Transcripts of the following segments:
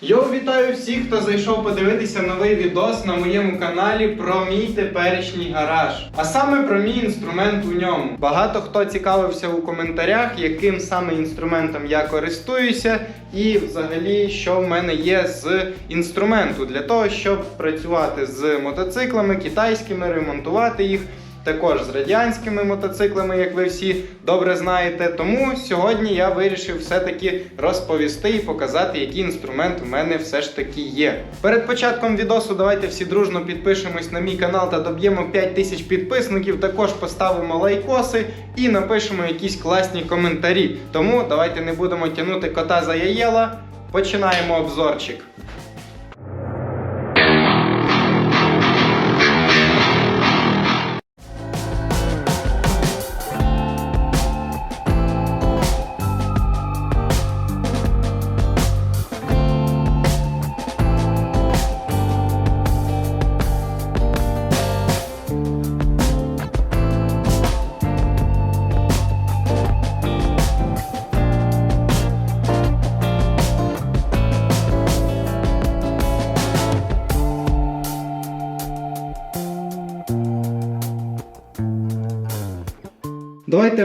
Йоу, вітаю всіх, хто зайшов подивитися новий відос на моєму каналі про мій теперішній гараж. А саме про мій інструмент у ньому. Багато хто цікавився у коментарях, яким саме інструментом я користуюся, і взагалі, що в мене є з інструменту для того, щоб працювати з мотоциклами китайськими, ремонтувати їх також з радянськими мотоциклами, як ви всі добре знаєте. Тому сьогодні я вирішив все-таки розповісти і показати, який інструмент у мене все ж таки є. Перед початком відосу давайте всі дружно підпишемось на мій канал та доб'ємо 5 тисяч підписників. Також поставимо лайкоси і напишемо якісь класні коментарі. Тому давайте не будемо тягнути кота за яєла. Починаємо обзорчик.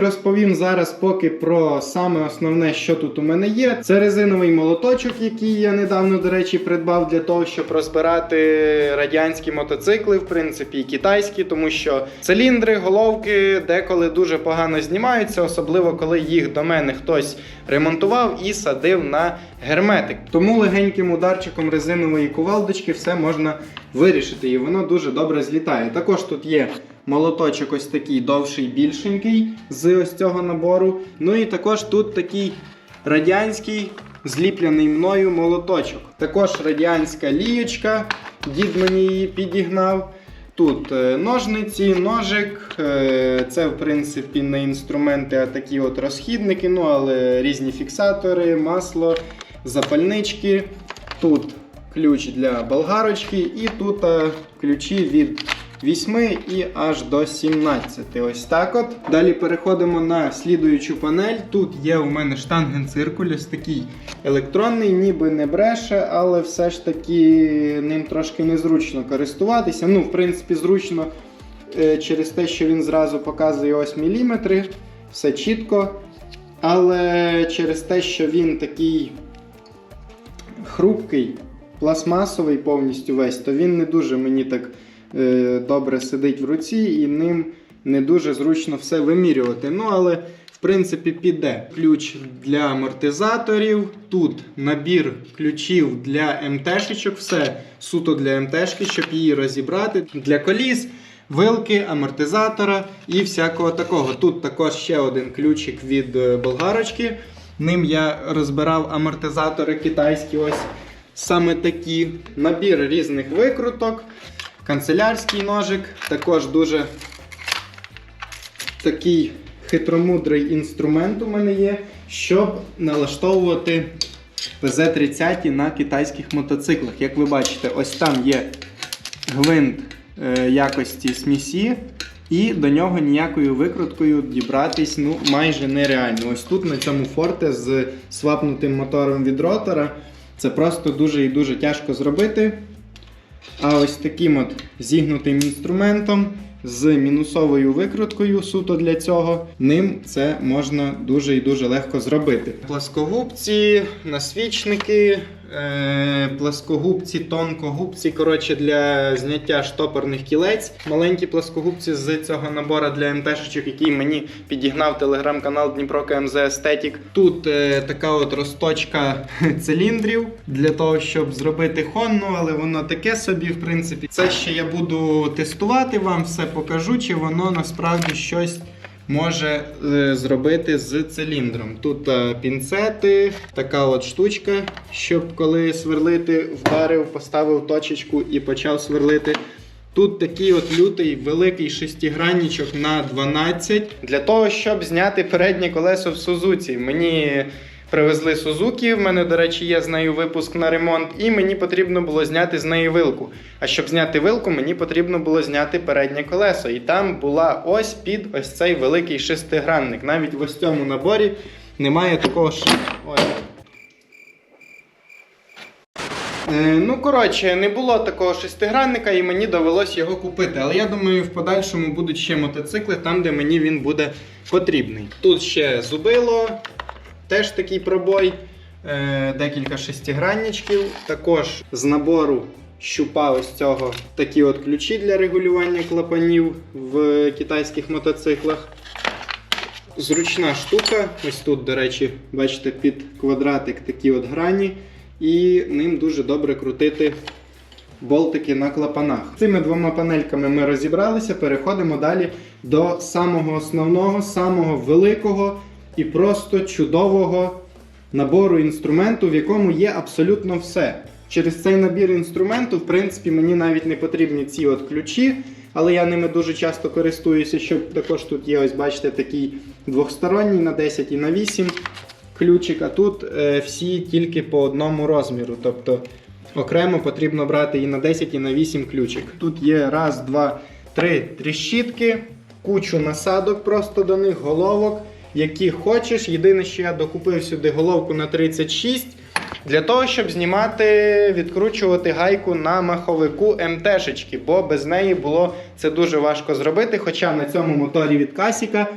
Розповім зараз поки про саме основне, що тут у мене є. Це резиновий молоточок, який я недавно, до речі, придбав для того, щоб розбирати радянські мотоцикли, в принципі, і китайські, тому що циліндри, головки деколи дуже погано знімаються, особливо коли їх до мене хтось ремонтував і садив на герметик. Тому легеньким ударчиком резинової кувалдочки все можна вирішити, і воно дуже добре злітає. Також тут є молоточок ось такий довший, більшенький з ось цього набору. Ну і також тут такий радянський зліплений мною молоточок. Також радянська лієчка, дід мені її підігнав. Тут е, ножниці, ножик. е, Це, в принципі, не інструменти, а такі от розхідники, ну але різні фіксатори, масло, запальнички. Тут ключ для болгарочки, і тут е, ключі від 8 і аж до 17. Ось так от. Далі переходимо на слідуючу панель. Тут є у мене штангенциркуль, ось такий електронний, ніби не бреше, але все ж таки ним трошки незручно користуватися. Ну, в принципі, зручно е, через те, що він зразу показує ось міліметри, все чітко. Але через те, що він такий хрупкий, пластмасовий повністю весь, то він не дуже мені так е, добре сидить в руці і ним не дуже зручно все вимірювати. Ну, але в принципі піде ключ для амортизаторів. Тут набір ключів для МТшечок, все суто для МТшки, щоб її розібрати. Для коліс. Вилки, амортизатора і всякого такого. Тут також ще один ключик від е, болгарочки. Ним я розбирав амортизатори китайські. Ось саме такі. Набір різних викруток, канцелярський ножик, також дуже такий хитромудрий інструмент у мене є, щоб налаштовувати ПЗ-30 на китайських мотоциклах. Як ви бачите, ось там є гвинт е, якості смісі. І до нього ніякою викруткою дібратись ну, майже нереально. Ось тут на цьому форте з свапнутим мотором від ротора. Це просто дуже і дуже тяжко зробити. А ось таким от зігнутим інструментом з мінусовою викруткою суто для цього, ним це можна дуже і дуже легко зробити. Пласкогубці, насвічники, пласкогубці, тонкогубці, коротше, для зняття штопорних кілець. Маленькі пласкогубці з цього набору для МТшечок, який мені підігнав телеграм-канал Дніпро КМЗ Естетік. Тут е- така от розточка циліндрів для того, щоб зробити хонну, але воно таке собі, в принципі. Це ще я буду тестувати вам, все покажу, чи воно насправді щось може е, зробити з циліндром. Тут е, пінцети, така от штучка, щоб коли сверлити, вдарив, поставив точечку і почав сверлити. Тут такий от лютий великий шестигранничок на 12 для того, щоб зняти переднє колесо в Сузуці. Мені привезли Сузуки, в мене, до речі, є з нею випуск на ремонт, і мені потрібно було зняти з неї вилку. А щоб зняти вилку, мені потрібно було зняти переднє колесо. І там була ось під ось цей великий шестигранник. Навіть в ось цьому наборі немає такого ш... Ой. Е, ну, коротше, не було такого шестигранника, і мені довелось його купити. Але я думаю, в подальшому будуть ще мотоцикли там, де мені він буде потрібний. Тут ще зубило, теж такий пробой, е, декілька шестигранничків. Також з набору щупа ось цього такі от ключі для регулювання клапанів в китайських мотоциклах. Зручна штука. Ось тут, до речі, бачите, під квадратик такі от грані, і ним дуже добре крутити болтики на клапанах. Цими двома панельками ми розібралися. Переходимо далі до самого основного, самого великого і просто чудового набору інструменту, в якому є абсолютно все. Через цей набір інструменту, в принципі, мені навіть не потрібні ці от ключі, але я ними дуже часто користуюся. Щоб також тут є, ось бачите, такий двохсторонній на 10 і на 8 ключик, а тут е, всі тільки по одному розміру. Тобто окремо потрібно брати і на 10, і на 8 ключик. Тут є раз, два, три тріщітки, кучу насадок просто до них, головок, які хочеш. Єдине, що я докупив сюди головку на 36. Для того, щоб знімати, відкручувати гайку на маховику МТшечки, бо без неї було це дуже важко зробити. Хоча на цьому моторі від Касіка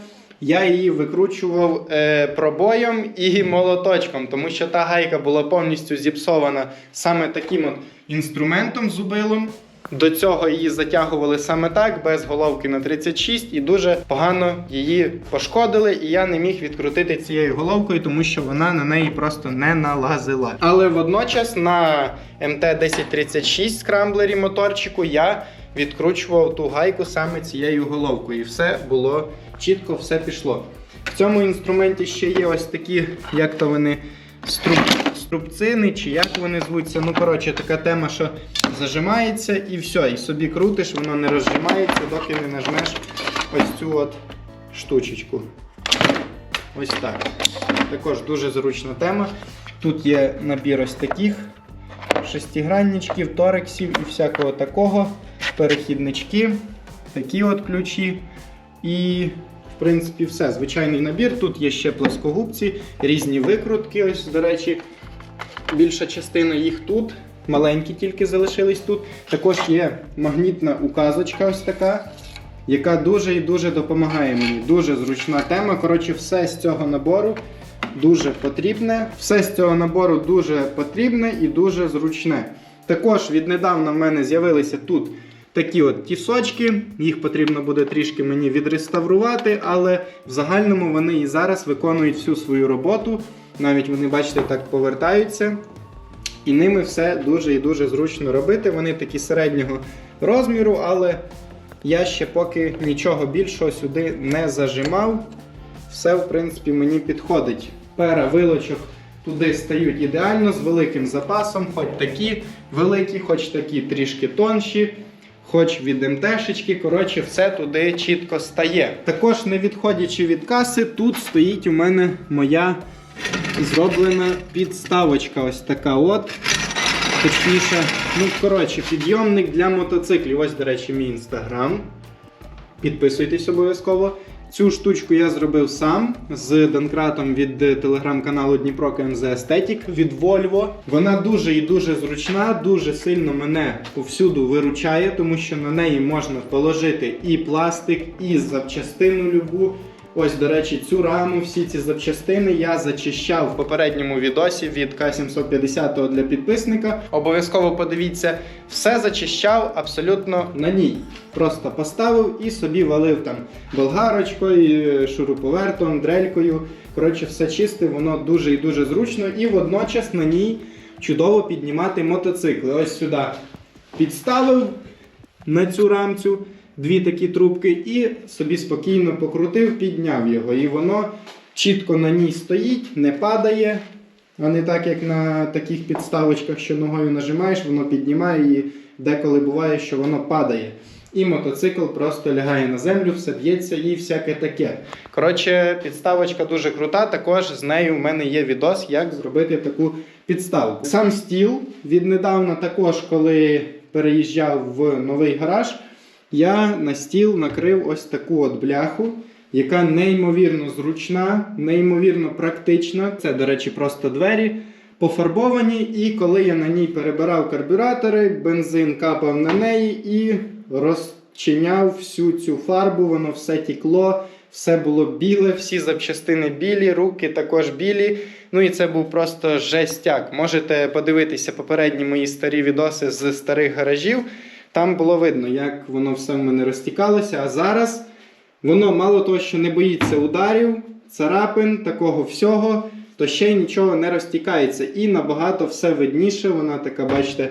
я її викручував е, пробоєм і молоточком, тому що та гайка була повністю зіпсована саме таким от інструментом зубилом. До цього її затягували саме так, без головки на 36, і дуже погано її пошкодили. І я не міг відкрутити цією головкою, тому що вона на неї просто не налазила. Але водночас на МТ-1036 скрамблері моторчику я відкручував ту гайку саме цією головкою. І все було чітко, все пішло. В цьому інструменті ще є ось такі, як то вони струб, струбцини, чи як вони звуться. Ну, коротше, така тема, що зажимається і все, і собі крутиш, воно не розжимається, доки не нажмеш ось цю от штучечку. Ось так. Також дуже зручна тема. Тут є набір ось таких шестигранничків, торексів і всякого такого. Перехіднички, такі от ключі. І, в принципі, все. Звичайний набір. Тут є ще плоскогубці, різні викрутки. Ось, до речі, більша частина їх тут. Маленькі тільки залишились тут. Також є магнітна указочка, ось така, яка дуже і дуже допомагає мені. Дуже зручна тема. Коротше, все з цього набору дуже потрібне. Все з цього набору дуже потрібне і дуже зручне. Також віднедавна в мене з'явилися тут такі от тісочки. Їх потрібно буде трішки мені відреставрувати, але в загальному вони і зараз виконують всю свою роботу. Навіть вони, бачите, так повертаються. І ними все дуже і дуже зручно робити. Вони такі середнього розміру, але я ще поки нічого більшого сюди не зажимав. Все, в принципі, мені підходить. Пера вилочок туди стають ідеально з великим запасом, хоч такі великі, хоч такі трішки тонші, хоч від МТшечки. Коротше, все туди чітко стає. Також, не відходячи від каси, тут стоїть у мене моя зроблена підставочка. Ось така от. Точніше, ну, коротше, підйомник для мотоциклів. Ось, до речі, мій інстаграм. Підписуйтесь обов'язково. Цю штучку я зробив сам з Данкратом від телеграм-каналу Дніпро КМЗ Естетік від Volvo. Вона дуже і дуже зручна, дуже сильно мене повсюду виручає, тому що на неї можна положити і пластик, і запчастину любу. Ось, до речі, цю раму, всі ці запчастини я зачищав в попередньому відосі від К750 для підписника. Обов'язково подивіться, все зачищав абсолютно на ній. Просто поставив і собі валив там болгарочкою, шуруповертом, дрелькою. Коротше, все чисте, воно дуже і дуже зручно, і водночас на ній чудово піднімати мотоцикли. Ось сюди підставив на цю рамцю дві такі трубки і собі спокійно покрутив, підняв його. І воно чітко на ній стоїть, не падає, а не так, як на таких підставочках, що ногою нажимаєш, воно піднімає і деколи буває, що воно падає. І мотоцикл просто лягає на землю, все б'ється і всяке таке. Коротше, підставочка дуже крута. Також з нею в мене є відос, як зробити таку підставку. Сам стіл віднедавна також, коли переїжджав в новий гараж, я на стіл накрив ось таку от бляху, яка неймовірно зручна, неймовірно практична. Це, до речі, просто двері. пофарбовані, і коли я на ній перебирав карбюратори, бензин капав на неї і розчиняв всю цю фарбу, воно все тікло, все було біле, всі запчастини білі, руки також білі. Ну і це був просто жестяк. Можете подивитися попередні мої старі відоси з старих гаражів. Там було видно, як воно все в мене розтікалося. А зараз воно мало того, що не боїться ударів, царапин, такого всього, то ще й нічого не розтікається. І набагато все видніше. Вона така, бачите,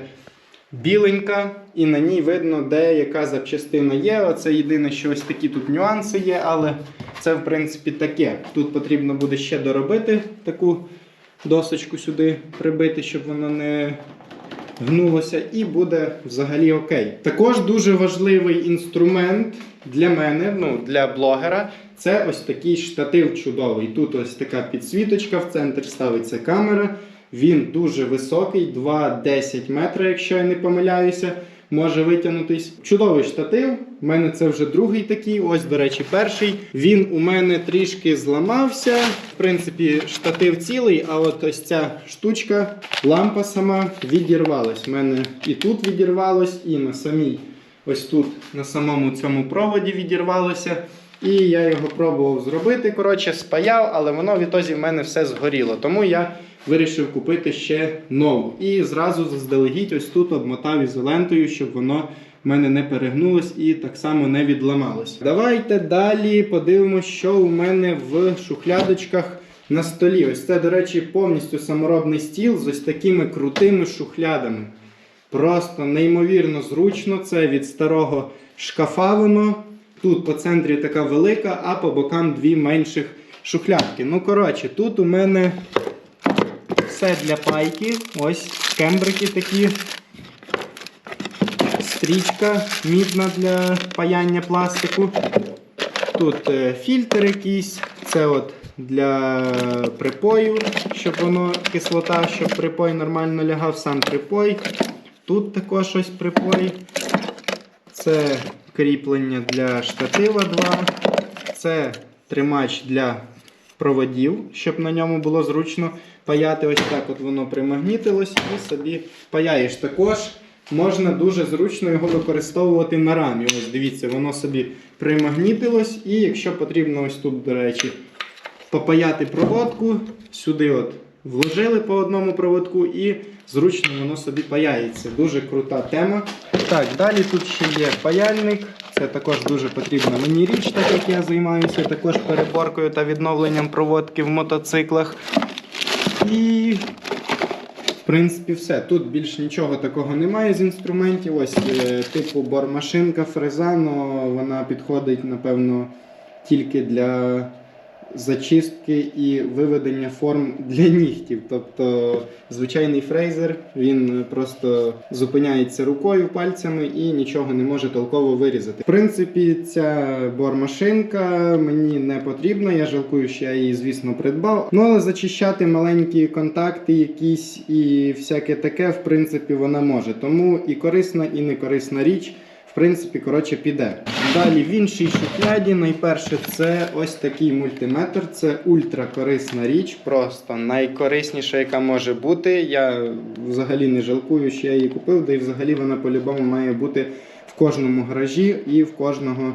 біленька, і на ній видно, де яка запчастина є. Оце єдине, що ось такі тут нюанси є, але це, в принципі, таке. Тут потрібно буде ще доробити таку досочку сюди прибити, щоб воно не гнулося, і буде взагалі окей. Також дуже важливий інструмент для мене, ну для блогера. Це ось такий штатив чудовий. Тут ось така підсвіточка, в центр ставиться камера. Він дуже високий, 2,10 метри, якщо я не помиляюся, може витягнутись. Чудовий штатив. У мене це вже другий такий. Ось, до речі, перший. Він у мене трішки зламався. В принципі, штатив цілий, а от ось ця штучка, лампа сама відірвалась. У мене і тут відірвалось, і на самій, ось тут, на самому цьому проводі відірвалося. І я його пробував зробити. Коротше, спаяв, але воно в ітозі в мене все згоріло. Тому я вирішив купити ще нову. І зразу заздалегідь ось тут обмотав ізолентою, щоб воно в мене не перегнулось і так само не відламалось. Давайте далі подивимося, що у мене в шухлядочках на столі. Ось це, до речі, повністю саморобний стіл з ось такими крутими шухлядами. Просто неймовірно зручно. Це від старого шкафа воно. Тут по центрі така велика, а по бокам дві менших шухлядки. Ну, коротше, тут у мене все для пайки. Ось кембрики такі. Стрічка мідна для паяння пластику. Тут е, фільтр якийсь. Це от для припою, щоб воно кислота, щоб припой нормально лягав, сам припой. Тут також ось припой. Це кріплення для штатива 2. Це тримач для проводів, щоб на ньому було зручно паяти. Ось так от воно примагнітилось і собі паяєш. Також можна дуже зручно його використовувати на рамі. Ось дивіться, воно собі примагнітилось. І якщо потрібно, ось тут, до речі, попаяти проводку, сюди от вложили по одному проводку і зручно воно собі паяється. Дуже крута тема. Так, далі тут ще є паяльник. Це також дуже потрібна мені річ, так як я займаюся також переборкою та відновленням проводки в мотоциклах. І принципі, все. Тут більш нічого такого немає з інструментів. Ось е, типу бормашинка, Фрезано, вона підходить, напевно, тільки для зачистки і виведення форм для нігтів. Тобто звичайний фрезер, він просто зупиняється рукою, пальцями і нічого не може толково вирізати. В принципі, ця бормашинка мені не потрібна. Я жалкую, що я її, звісно, придбав. Ну але зачищати маленькі контакти, якісь і всяке таке, в принципі, вона може. Тому і корисна, і не корисна річ. В принципі, коротше, піде. Далі в іншій шухляді, найперше, це ось такий мультиметр. Це ультракорисна річ, просто найкорисніша, яка може бути. Я взагалі не жалкую, що я її купив, де і взагалі вона по-любому має бути в кожному гаражі і в кожного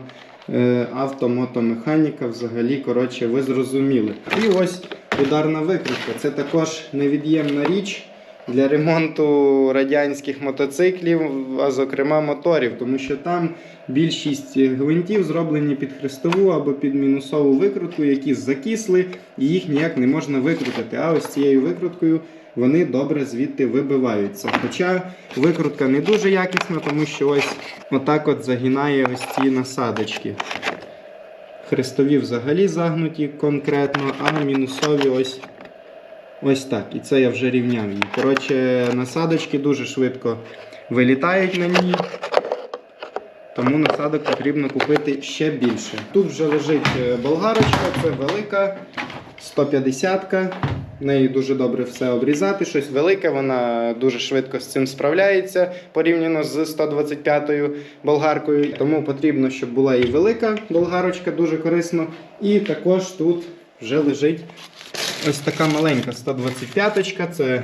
е, автомотомеханіка. Взагалі, коротше, ви зрозуміли. І ось ударна викрутка. Це також невід'ємна річ для ремонту радянських мотоциклів, а зокрема моторів, тому що там більшість гвинтів зроблені під хрестову або під мінусову викрутку, які закисли, і їх ніяк не можна викрутити. А ось цією викруткою вони добре звідти вибиваються. Хоча викрутка не дуже якісна, тому що ось отак от загинає ось ці насадочки. Хрестові взагалі загнуті конкретно, а мінусові ось Ось так. І це я вже рівняв її. Коротше, насадочки дуже швидко вилітають на ній. Тому насадок потрібно купити ще більше. Тут вже лежить е, болгарочка, це велика 150-ка. Нею дуже добре все обрізати. Щось велике, вона дуже швидко з цим справляється порівняно з 125-ю болгаркою. Тому потрібно, щоб була і велика болгарочка, дуже корисно. І також тут вже лежить ось така маленька 125-ка. Це е,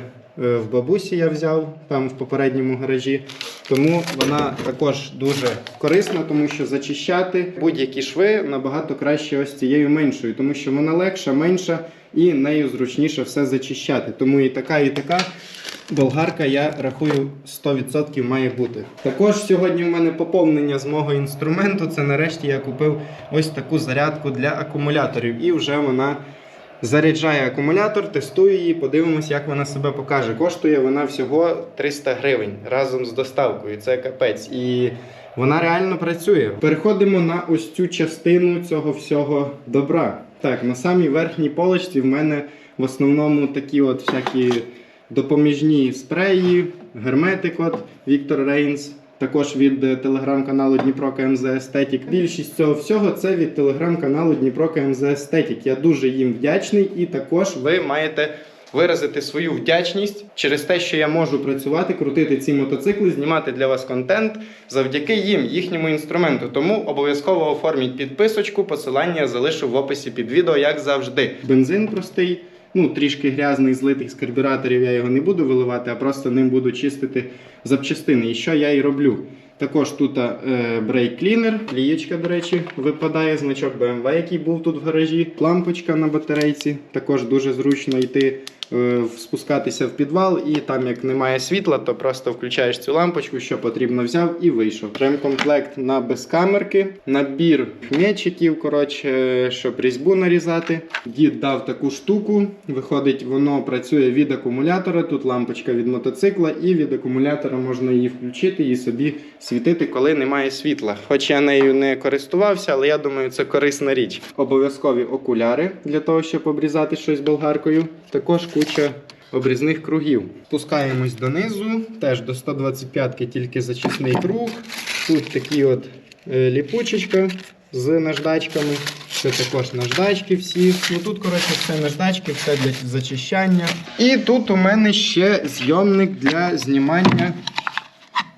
в бабусі я взяв там в попередньому гаражі. Тому вона також дуже корисна, тому що зачищати будь-які шви набагато краще ось цією меншою, тому що вона легша, менша і нею зручніше все зачищати. Тому і така, і така. Болгарка, я рахую, 100% має бути. Також сьогодні в мене поповнення з мого інструменту. Це нарешті я купив ось таку зарядку для акумуляторів. І вже вона заряджає акумулятор, тестую її, подивимось, як вона себе покаже. Коштує вона всього 300 гривень разом з доставкою. Це капець. І вона реально працює. Переходимо на ось цю частину цього всього добра. Так, на самій верхній полочці в мене в основному такі от всякі допоміжні спреї, герметик от Віктор Рейнс. Також від е, телеграм-каналу Дніпро КМЗ Естетік. Більшість цього всього це від телеграм-каналу Дніпро КМЗ Естетік. Я дуже їм вдячний, і також ви маєте виразити свою вдячність через те, що я можу працювати, крутити ці мотоцикли, знімати для вас контент завдяки їм, їхньому інструменту. Тому обов'язково оформіть підписочку. Посилання залишу в описі під відео, як завжди. Бензин простий. Ну, трішки грязний, злитих з карбюраторів я його не буду виливати, а просто ним буду чистити запчастини. І що я і роблю. Також тут е, брейк клінер, лієчка, до речі, випадає, значок BMW, який був тут в гаражі, лампочка на батарейці. Також дуже зручно йти спускатися в підвал, і там, як немає світла, то просто включаєш цю лампочку, що потрібно взяв і вийшов. Ремкомплект на безкамерки, набір м'ячиків, коротше, щоб різьбу нарізати. Дід дав таку штуку. Виходить, воно працює від акумулятора. Тут лампочка від мотоцикла, і від акумулятора можна її включити і собі світити, коли немає світла. Хоч я нею не користувався, але я думаю, це корисна річ. Обов'язкові окуляри для того, щоб обрізати щось болгаркою. Також куча обрізних кругів. Спускаємось донизу, теж до 125-ки тільки зачисний круг. Тут такі от е, ліпучечка з наждачками. Це також наждачки всі. Ну тут, коротше, все наждачки, все для зачищання. І тут у мене ще зйомник для знімання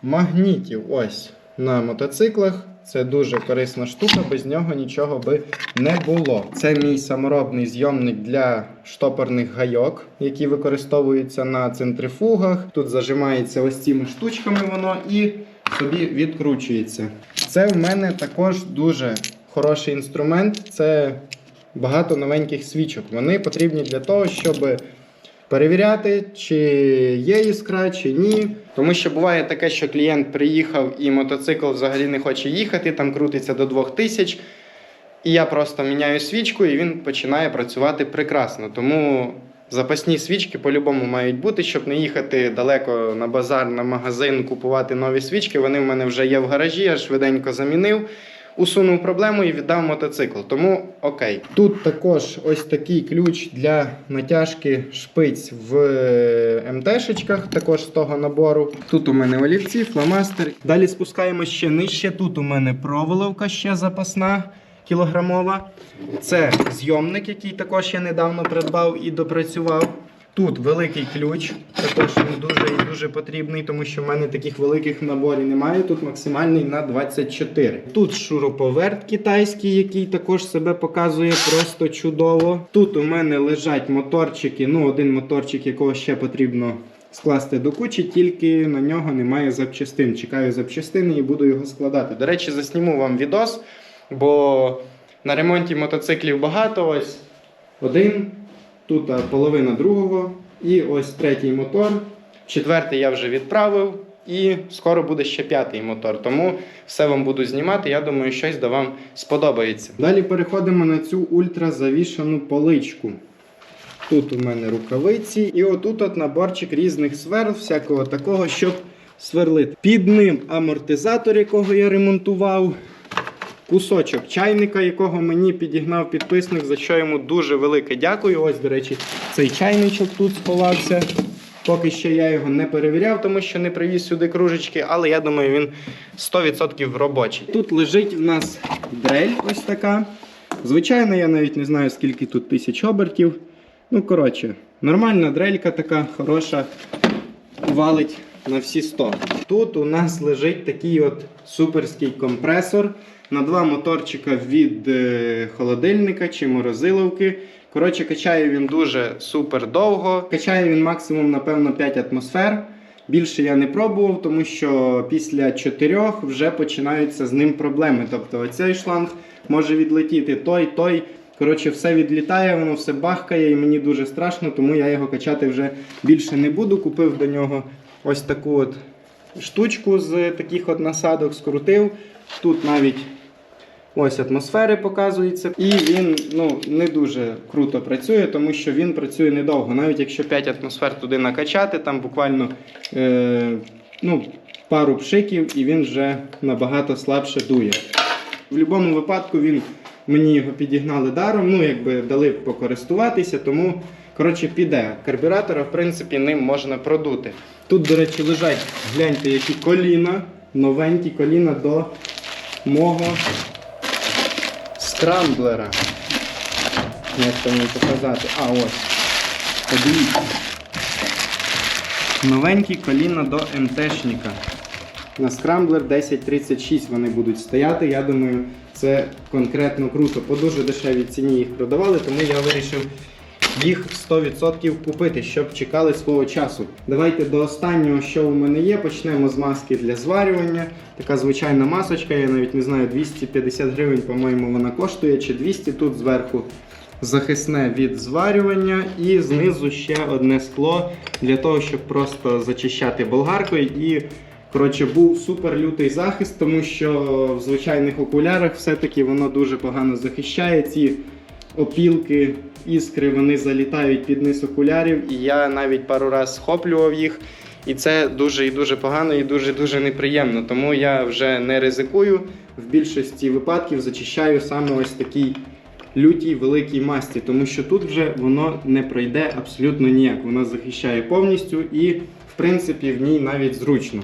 магнітів. Ось на мотоциклах. Це дуже корисна штука, без нього нічого би не було. Це мій саморобний зйомник для штопорних гайок, які використовуються на центрифугах. Тут зажимається ось цими штучками воно і собі відкручується. Це в мене також дуже хороший інструмент. Це багато новеньких свічок. Вони потрібні для того, щоб перевіряти, чи є іскра, чи ні. Тому що буває таке, що клієнт приїхав і мотоцикл взагалі не хоче їхати, там крутиться до 2000. І я просто міняю свічку, і він починає працювати прекрасно. Тому запасні свічки по-любому мають бути, щоб не їхати далеко на базар, на магазин, купувати нові свічки. Вони в мене вже є в гаражі, я швиденько замінив. Усунув проблему і віддав мотоцикл. Тому окей. Тут також ось такий ключ для натяжки шпиць в е, МТшечках, також з того набору. Тут у мене олівці, фломастер. Далі спускаємось ще нижче. Тут у мене проволока ще запасна кілограмова. Це зйомник, який також я недавно придбав і допрацював. Тут великий ключ, також він дуже і дуже потрібний, тому що в мене таких великих в наборі немає. Тут максимальний на 24. Тут шуруповерт китайський, який також себе показує просто чудово. Тут у мене лежать моторчики, ну один моторчик, якого ще потрібно скласти до кучі, тільки на нього немає запчастин. Чекаю запчастини і буду його складати. До речі, засніму вам відос, бо на ремонті мотоциклів багато. Ось один. Тут а, половина другого. І ось третій мотор. Четвертий я вже відправив. І скоро буде ще п'ятий мотор. Тому все вам буду знімати. Я думаю, щось до вам сподобається. Далі переходимо на цю ультразавішану поличку. Тут у мене рукавиці, і отут от наборчик різних сверл, всякого такого, щоб сверлити. Під ним амортизатор, якого я ремонтував. Кусочок чайника, якого мені підігнав підписник, за що йому дуже велике дякую. Ось, до речі, цей чайничок тут сховався. Поки що я його не перевіряв, тому що не привіз сюди кружечки, але я думаю, він 100% робочий. Тут лежить в нас дрель ось така. Звичайно, я навіть не знаю, скільки тут тисяч обертів. Ну, коротше, нормальна дрелька така хороша, валить на всі 100. Тут у нас лежить такий от суперський компресор на два моторчика від е, холодильника чи морозиловки. Коротше, качає він дуже супер довго. Качає він максимум, напевно, 5 атмосфер. Більше я не пробував, тому що після 4 вже починаються з ним проблеми. Тобто оцей шланг може відлетіти, той, той. Коротше, все відлітає, воно все бахкає, і мені дуже страшно, тому я його качати вже більше не буду. Купив до нього ось таку от штучку з таких от насадок, скрутив. Тут навіть ось атмосфери показується. І він ну, не дуже круто працює, тому що він працює недовго. Навіть якщо 5 атмосфер туди накачати, там буквально е, ну, пару пшиків, і він вже набагато слабше дує. В будь-якому випадку він мені його підігнали даром, ну якби дали покористуватися, тому коротше піде. Карбюратора, в принципі, ним можна продути. Тут, до речі, лежать, гляньте, які коліна, новенькі коліна до мого скрамблера. Як там їм показати? А, ось. Подивіться. Новенькі коліна до МТшника. На скрамблер 1036 вони будуть стояти. Я думаю, це конкретно круто. По дуже дешевій ціні їх продавали, тому я вирішив їх 100% купити, щоб чекали свого часу. Давайте до останнього, що у мене є, почнемо з маски для зварювання. Така звичайна масочка, я навіть не знаю, 250 гривень, по-моєму, вона коштує, чи 200 тут зверху. Захисне від зварювання і знизу ще одне скло для того, щоб просто зачищати болгаркою і Коротше, був супер лютий захист, тому що в звичайних окулярах все-таки воно дуже погано захищає. Ці опілки, іскри, вони залітають під низ окулярів, і я навіть пару разів схоплював їх. І це дуже і дуже погано і дуже дуже неприємно. Тому я вже не ризикую. В більшості випадків зачищаю саме ось такий лютій великій масті, тому що тут вже воно не пройде абсолютно ніяк. Воно захищає повністю і, в принципі, в ній навіть зручно.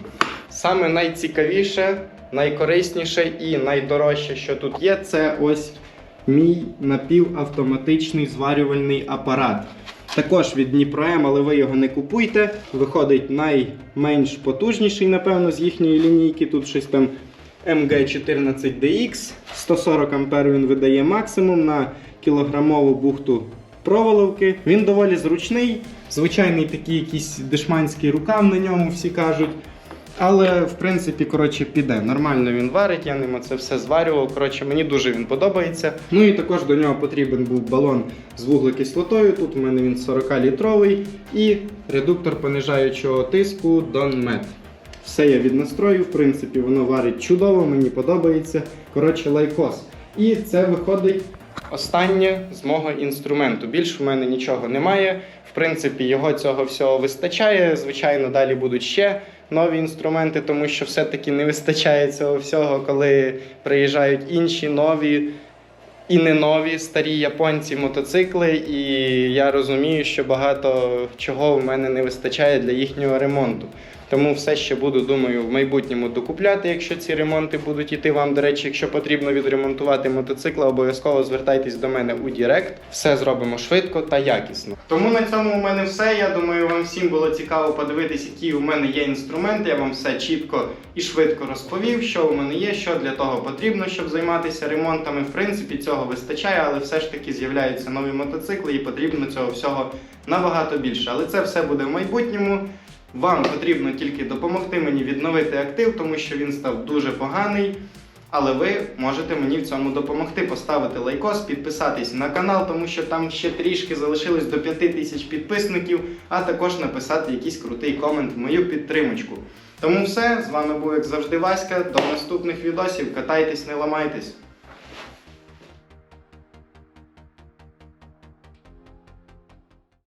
Саме найцікавіше, найкорисніше і найдорожче, що тут є, це ось мій напівавтоматичний зварювальний апарат. Також від Дніпром, але ви його не купуйте. Виходить найменш потужніший, напевно, з їхньої лінійки. Тут щось там MG14DX. 140 А він видає максимум на кілограмову бухту проволоки. Він доволі зручний. Звичайний такий якийсь дешманський рукав на ньому, всі кажуть. Але в принципі, коротше, піде. Нормально він варить, я ним це все зварював. Коротше, мені дуже він подобається. Ну і також до нього потрібен був балон з вуглекислотою. Тут у мене він 40-літровий і редуктор понижаючого тиску Donmet. Все я віднастрою, в принципі, воно варить чудово, мені подобається. Коротше, лайкос. І це виходить останнє з мого інструменту. Більш в мене нічого немає. В принципі, його цього всього вистачає. Звичайно, далі будуть ще нові інструменти, тому що все-таки не вистачає цього всього, коли приїжджають інші нові. І не нові старі японці мотоцикли, і я розумію, що багато чого в мене не вистачає для їхнього ремонту. Тому все ще буду, думаю, в майбутньому докупляти, якщо ці ремонти будуть іти вам. До речі, якщо потрібно відремонтувати мотоцикл, обов'язково звертайтесь до мене у Дірект. Все зробимо швидко та якісно. Тому на цьому у мене все. Я думаю, вам всім було цікаво подивитись, які у мене є інструменти. Я вам все чітко і швидко розповів, що у мене є, що для того потрібно, щоб займатися ремонтами. В принципі, цього вистачає, але все ж таки з'являються нові мотоцикли і потрібно цього всього набагато більше. Але це все буде в майбутньому. Вам потрібно тільки допомогти мені відновити актив, тому що він став дуже поганий. Але ви можете мені в цьому допомогти, поставити лайкос, підписатись на канал, тому що там ще трішки залишилось до 5 тисяч підписників, а також написати якийсь крутий комент в мою підтримочку. Тому все, з вами був як завжди Васька. До наступних відосів. Катайтесь, не ламайтесь.